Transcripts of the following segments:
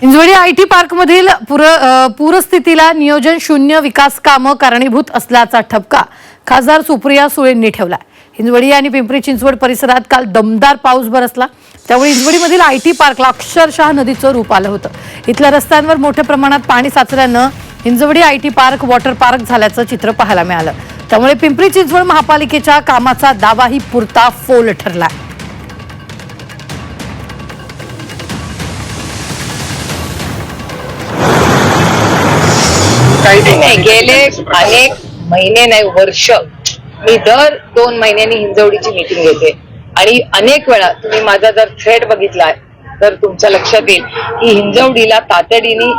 Hinjawadi I T पार्कमधील पूर पूरस्थितीला नियोजन शून्य विकास कामं कारणीभूत असल्याचा ठपका खासदार सुप्रिया सुळेंनी ठेवला हिंजवडी आणि पिंपरी चिंचवड परिसरात काल दमदार पाऊस बरसला. त्यामुळे हिंजवडीमधील आय टी पार्कला अक्षरशः नदीचं रूप आलं होतं. इथल्या रस्त्यांवर मोठ्या प्रमाणात पाणी साचल्यानं Hinjawadi I T park water park झाल्याचं चित्र पाहायला मिळालं. त्यामुळे पिंपरी चिंचवड महापालिकेच्या कामाचा दावाही पुरता फोल ठरला नाही नाही, गेले अनेक महिने नाही वर्ष. मी दर दोन महिन्यांनी हिंजवडीची मीटिंग घेते. आणि अनेक वेळा तुम्ही माझा जर थ्रेड बघितलाय तर तुमच्या लक्षात येईल की हिंजवडीला तातडीने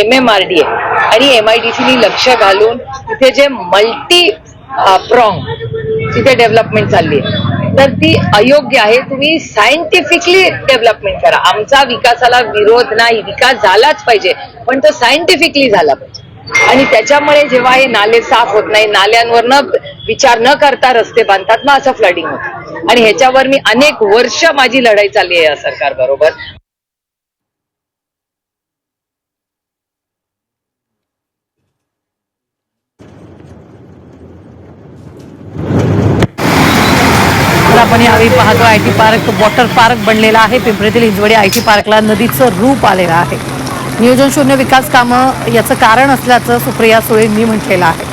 एम एम आर डी आणि एम आय डी सीनी लक्ष घालून तिथे जे मल्टी प्रॉंग तिथे डेव्हलपमेंट चालली आहे. तर ती अयोग्य आहे. तुम्ही सायंटिफिकली डेव्हलपमेंट करा. आमचा विकासाला विरोध नाही. विकास झालाच पाहिजे पण तो सायंटिफिकली झाला पाहिजे. आणि त्याच्यामुळे जेव्हा हे नाले साफ होत नाही नाल्यांवर न विचार न करता रस्ते बांधतात ना असं फ्लडिंग होतं. आणि ह्याच्यावर मी अनेक वर्ष माझी लढाई चालली आहे या सरकार बरोबर आपण यावेळी पाहतो I T park water park बनलेला आहे. पिंपरीतील हिंजवडी आय टी पार्कला नदीचं रूप आलेलं आहे. नियोजन शून्य विकास कामं याचं कारण असल्याचं सुप्रिया सुळेंनी म्हटलेलं आहे.